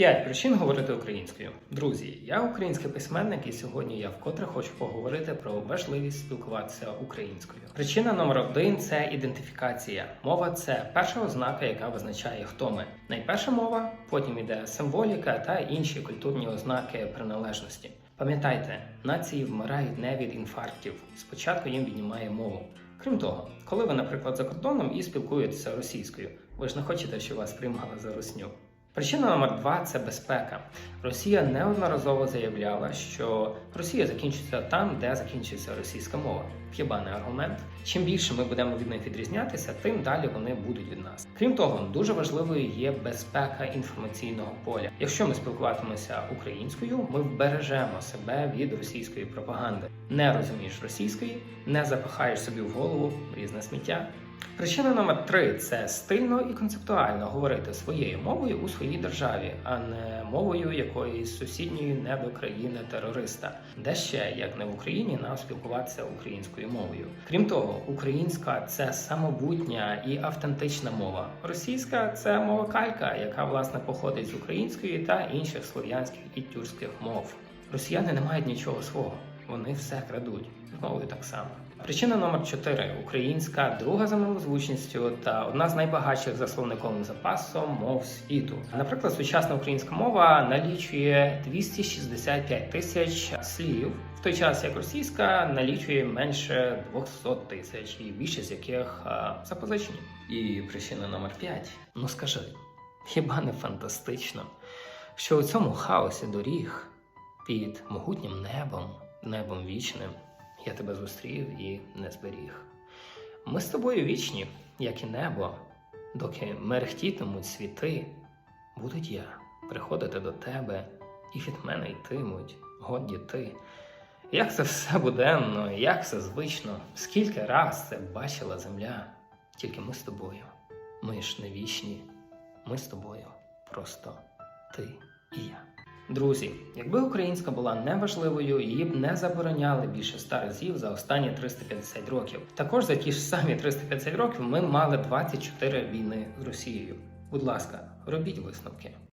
П'ять причин говорити українською. Друзі, я український письменник, і сьогодні я вкотре хочу поговорити про важливість спілкуватися українською. Причина номер один це ідентифікація. Мова це перша ознака, яка визначає, хто ми. Найперша мова, потім іде символіка та інші культурні ознаки приналежності. Пам'ятайте, нації вмирають не від інфарктів. Спочатку їм віднімає мову. Крім того, коли ви, наприклад, за кордоном і спілкуєтеся російською, ви ж не хочете, щоб вас приймали за русню. Причина номер два це безпека. Росія неодноразово заявляла, що Росія закінчиться там, де закінчиться російська мова. Хіба не аргумент? Чим більше ми будемо від них відрізнятися, тим далі вони будуть від нас. Крім того, дуже важливою є безпека інформаційного поля. Якщо ми спілкуватимемося українською, ми вбережемо себе від російської пропаганди. Не розумієш російської, не запихаєш собі в голову різне сміття. Причина номер три це стильно і концептуально говорити своєю мовою у своїй державі, а не мовою якоїсь сусідньої недокраїни терориста, де ще як не в Україні нам спілкуватися українською мовою. Крім того, українська це самобутня і автентична мова. Російська це мова калька, яка власне походить з української та інших слов'янських і тюркських мов. Росіяни не мають нічого свого, вони все крадуть. З мовою так само. Причина номер 4 українська, друга за милозвучністю та одна з найбагатших за словниковим запасом мов світу. Наприклад, сучасна українська мова налічує 265 тисяч слів, в той час як російська налічує менше 200 тисяч, і більшість яких а, запозичені. І причина номер 5 Ну скажи, хіба не фантастично, що у цьому хаосі доріг під могутнім небом, небом вічним, я тебе зустрів і не зберіг. Ми з тобою вічні, як і небо, доки мерехтітимуть світи, будуть я приходити до тебе, і від мене йтимуть, годі ти. Як це все буденно, як це звично, скільки раз це бачила земля, тільки ми з тобою, ми ж не вічні, ми з тобою просто ти і я. Друзі, якби українська була неважливою, її б не забороняли більше ста разів за останні 350 років. Також за ті ж самі 350 років ми мали 24 війни з Росією. Будь ласка, робіть висновки.